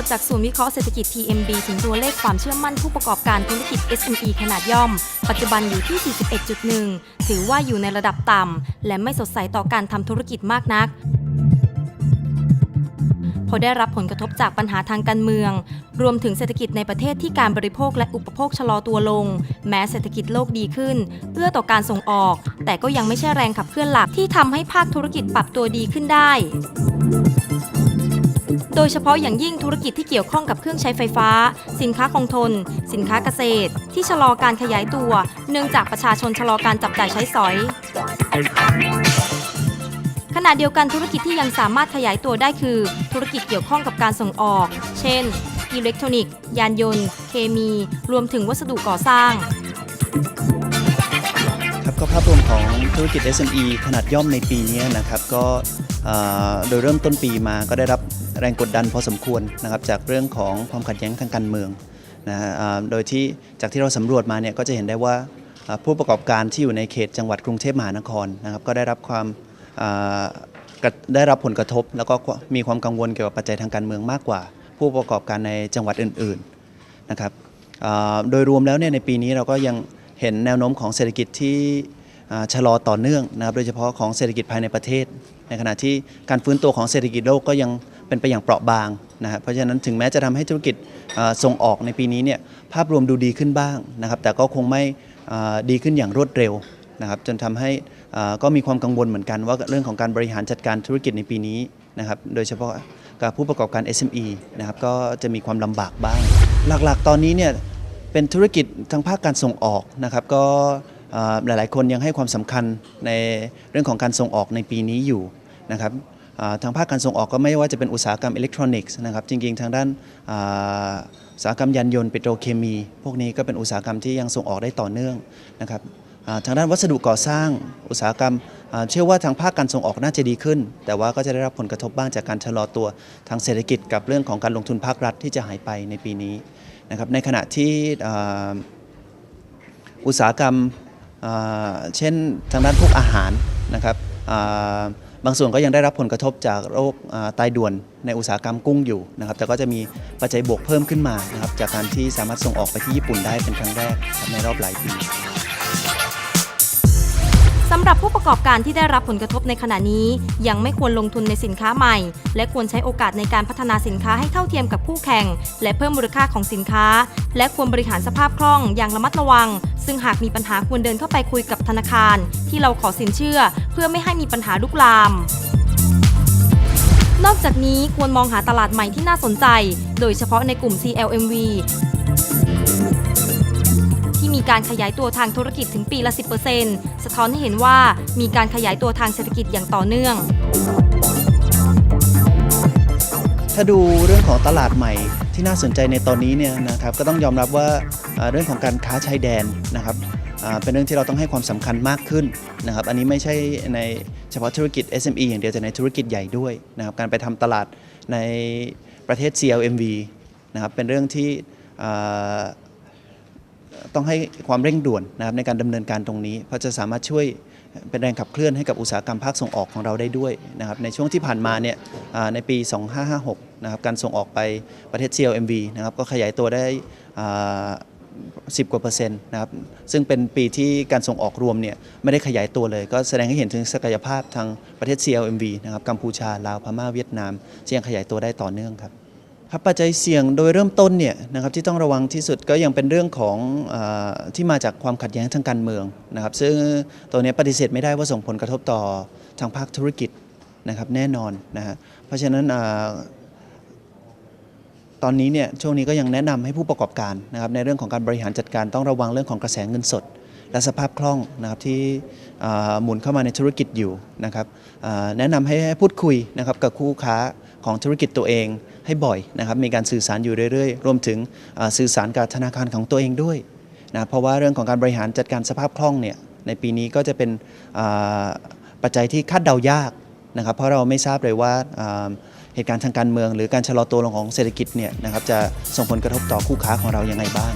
จจากศูนย์วิเคราะห์เศรษฐกิจ TMB ถึงตัวเลขความเชื่อมั่นผู้ประกอบการธุรกิจ SME ขนาดย่อม ปัจจุบันอยู่ที่ 41.1 ถือว่าอยู่ในระดับต่ำ และไม่สดใสต่อการทำธุรกิจมากนักเพราะได้รับผลกระทบจากปัญหาทางการเมือง รวมถึงเศรษฐกิจในประเทศที่การบริโภคและอุปโภคชะลอตัวลง แม้เศรษฐกิจโลกดีขึ้น เอื้อต่อการส่งออก แต่ก็ยังไม่ใช่แรงขับเคลื่อนหลักที่ทำให้ภาคธุรกิจปรับตัวดีขึ้นได้ โดยเฉพาะอย่างยิ่งธุรกิจที่เกี่ยวข้องกับเครื่องใช้ไฟฟ้า สินค้าคงทน สินค้าเกษตร ที่ชะลอการขยายตัว เนื่องจากประชาชนชะลอการจับจ่ายใช้สอย ขณะเดียวกันธุรกิจที่ยังสามารถขยายตัวได้คือ ธุรกิจเกี่ยวข้องกับการส่งออก เช่น อิเล็กทรอนิกส์ ยานยนต์ เคมี รวมถึงวัสดุก่อสร้างครับก็ภาพรวมของธุรกิจ SME ขนาดย่อมในปีนี้นะครับก็ โดยเริ่มต้นปีมาก็ได้รับแรงกดดันพอสมควรนะครับจากเรื่องของความขัดแย้งทางการเมืองนะฮะโดยที่จากที่เราสำรวจมาเนี่ยก็จะเห็นได้ว่าผู้ประกอบการที่อยู่ในเขตจังหวัดกรุงเทพมหานครนะครับก็ได้รับความได้รับผลกระทบ แล้วก็มีความกังวลเกี่ยวกับปัจจัยทางการเมืองมากกว่า ผู้ประกอบการในจังหวัดอื่นๆนะครับโดยรวมแล้วเนี่ยในปีนี้เราก็ยังเห็นแนวโน้มของเศรษฐกิจที่ ชะลอต่อเนื่องนะครับ โดยเฉพาะของเศรษฐกิจภายในประเทศ ในขณะที่การฟื้นตัวของเศรษฐกิจโลกก็ยังเป็นไปอย่างเปราะบางนะฮะเพราะฉะนั้นถึงแม้จะทำให้ธุรกิจส่งออกในปีนี้เนี่ยภาพรวมดูดีขึ้นบ้างนะครับ แต่ก็คงไม่ดีขึ้นอย่างรวดเร็วนะครับ จนทำให้ก็มีความกังวลเหมือนกันว่าเรื่องของการบริหารจัดการธุรกิจในปีนี้นะครับ โดยเฉพาะกับผู้ประกอบการ SME นะครับก็จะมีความลำบากบ้าง หลักๆ ตอนนี้เนี่ยเป็นธุรกิจทางภาคการส่งออกนะครับก็ หลายๆ คนยังให้ความสำคัญในเรื่องของการส่งออกในปีนี้อยู่นะครับทางภาคการส่งออกก็ไม่ว่าจะเป็นอุตสาหกรรมอิเล็กทรอนิกส์นะครับจริงๆ ทางด้านอุตสาหกรรมยานยนต์ปิโตรเคมี พวกนี้ก็เป็นอุตสาหกรรมที่ยังส่งออกได้ต่อเนื่องนะครับทางด้านวัสดุก่อสร้างอุตสาหกรรม เชื่อว่าทางภาคการส่งออกน่าจะดีขึ้น แต่ว่าก็จะได้รับผลกระทบบ้างจากการชะลอตัวทางเศรษฐกิจกับเรื่องของการลงทุนภาครัฐที่จะหายไปในปีนี้นะครับในขณะที่อุตสาหกรรม เช่นทางด้านพวกอาหารนะครับบางส่วนก็ยังได้รับผลกระทบจากโรคตายด่วนในอุตสาหกรรมกุ้งอยู่นะครับ แต่ก็จะมีปัจจัยบวกเพิ่มขึ้นมานะครับจากการที่สามารถส่งออกไปที่ญี่ปุ่นได้เป็นครั้งแรกในรอบหลายปี สำหรับผู้ประกอบการที่ได้รับผลกระทบในขณะนี้ ยังไม่ควรลงทุนในสินค้าใหม่ และควรใช้โอกาสในการพัฒนาสินค้าให้เท่าเทียมกับคู่แข่ง และเพิ่มมูลค่าของสินค้า และควรบริหารสภาพคล่องอย่างระมัดระวัง ซึ่งหากมีปัญหาควรเดินเข้าไปคุยกับธนาคาร ที่เราขอสินเชื่อ เพื่อไม่ให้มีปัญหาลุกลามนอกจากนี้ควรมองหาตลาดใหม่ที่น่าสนใจ โดยเฉพาะในกลุ่ม CLMV มีการขยายตัวทางธุรกิจถึงปีละ 10%สะท้อนให้เห็นว่ามีการขยายตัวทางเศรษฐกิจอย่างต่อเนื่อง ถ้าดูเรื่องของตลาดใหม่ที่น่าสนใจในตอนนี้เนี่ยนะครับก็ต้องยอมรับว่าเรื่องของการค้าชายแดนนะครับเป็นเรื่องที่เราต้องให้ความสำคัญมากขึ้นนะครับ อันนี้ไม่ใช่ในเฉพาะธุรกิจ SME อย่างเดียวแต่ในธุรกิจใหญ่ด้วยนะครับ การไปทำตลาดในประเทศ CLMV นะครับเป็นเรื่องที่ ต้องให้ความเร่งด่วนนะครับในการดำเนินการตรงนี้ เพราะจะสามารถช่วยเป็นแรงขับเคลื่อนให้กับอุตสาหกรรมภาคส่งออกของเราได้ด้วยนะครับในช่วงที่ผ่านมาเนี่ยในปี 2556 นะครับการส่งออกไปประเทศ CLMV นะครับก็ขยายตัวได้10 กว่าเปอร์เซ็นต์นะครับซึ่งเป็นปีที่การส่งออกรวมเนี่ยไม่ได้ขยายตัวเลย ก็แสดงให้เห็นถึงศักยภาพทางประเทศ CLMV นะครับกัมพูชาลาวพม่าเวียดนามที่ยังขยายตัวได้ต่อเนื่องครับ ครับปัจจัยเสี่ยงโดยเริ่มต้นเนี่ยนะครับที่ต้องระวังที่สุดก็ยังเป็นเรื่องของอที่มาจากความขัดแย้งทางการเมืองนะครับ ซึ่งตัวนี้ปฏิเสธไม่ได้ว่าส่งผลกระทบต่อทางภาคธุรกิจนะครับแน่นอนนะฮะเพราะฉะนั้นตอนนี้เนี่ยช่วงนี้ก็ยังแนะนำให้ผู้ประกอบการนะครับในเรื่องของการบริหารจัดการต้องระวังเรื่องของกระแสเงินสด และสภาพคล่องนะครับที่หมุนเข้ามาในธุรกิจอยู่นะครับแนะนำให้ให้พูดคุยนะครับกับคู่ค้าของธุรกิจตัวเอง ให้บ่อยนะครับมีการสื่อสารอยู่เรื่อยๆ รวมถึงสื่อสารกับธนาคารของตัวเองด้วยนะเพราะว่าเรื่องของการบริหารจัดการสภาพคล่องเนี่ยในปีนี้ก็จะเป็นปัจจัยที่คาดเดายากนะครับเพราะเราไม่ทราบเลยว่าอ่าเหตุการณ์ทางการเมือง หรือการชะลอตัวลงของเศรษฐกิจเนี่ยนะครับจะส่งผลกระทบต่อคู่ค้าของเรายังไงบ้าง